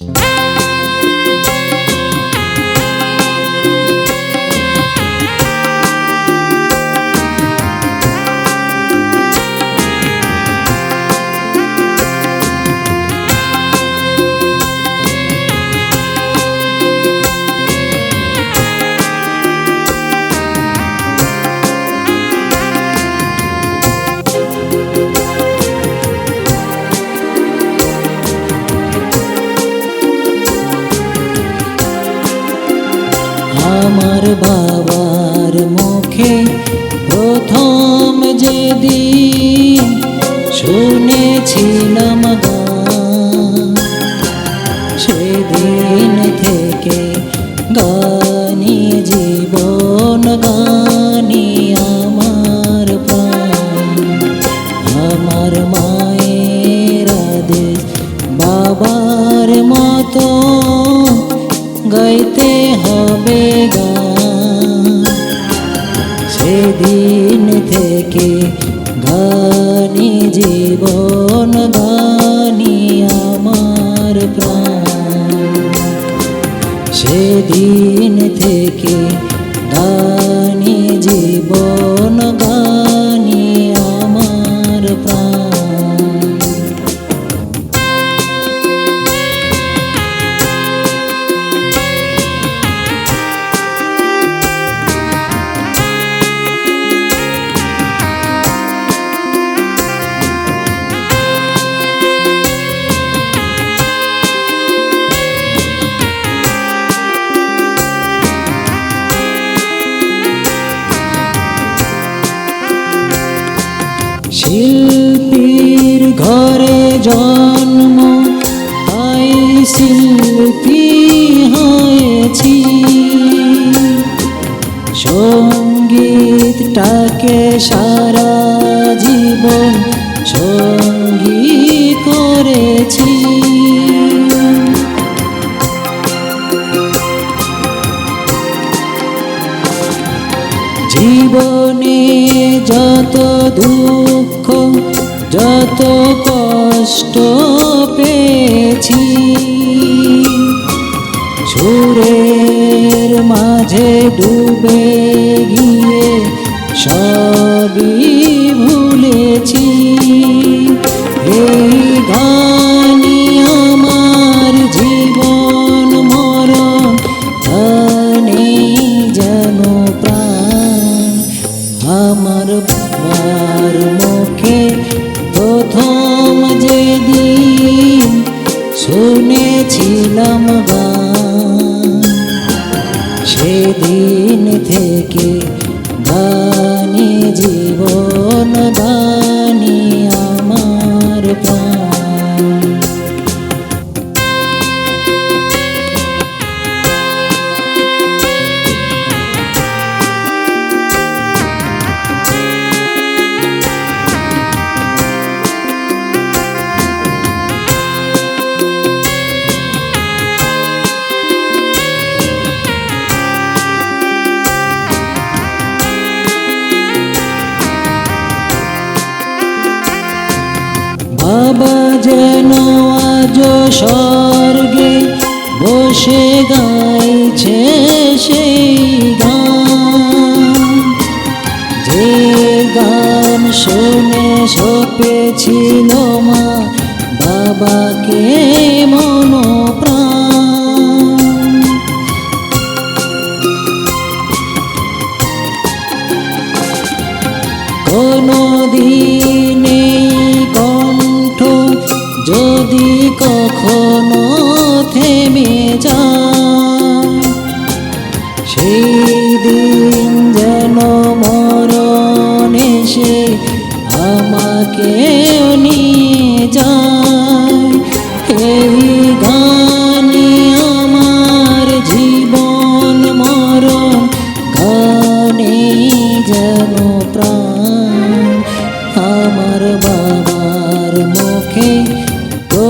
Música আমার বাবার মুখে প্রথম যেদিন শুনেছিলাম গান থেকে গানি জীবন গানি আমার প্রাণ। সেদিন থেকে গানি জীবন শিল্পীর ঘরে জন্ম তাই শিল্পী জীবনে যত দুঃখ যত কষ্ট পেয়েছি সুরের মাঝে ডুবে গিয়ে সবই বাবার মুখে প্রথম যেদিন শুনেছিলাম সেদিন থেকে গানে জীবন গানি আমার প্রাণ। যেন আজ স্বর্গে বসে গাইছে সেই গান। যে গান শুনে সপেছিল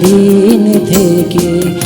दिन थे कि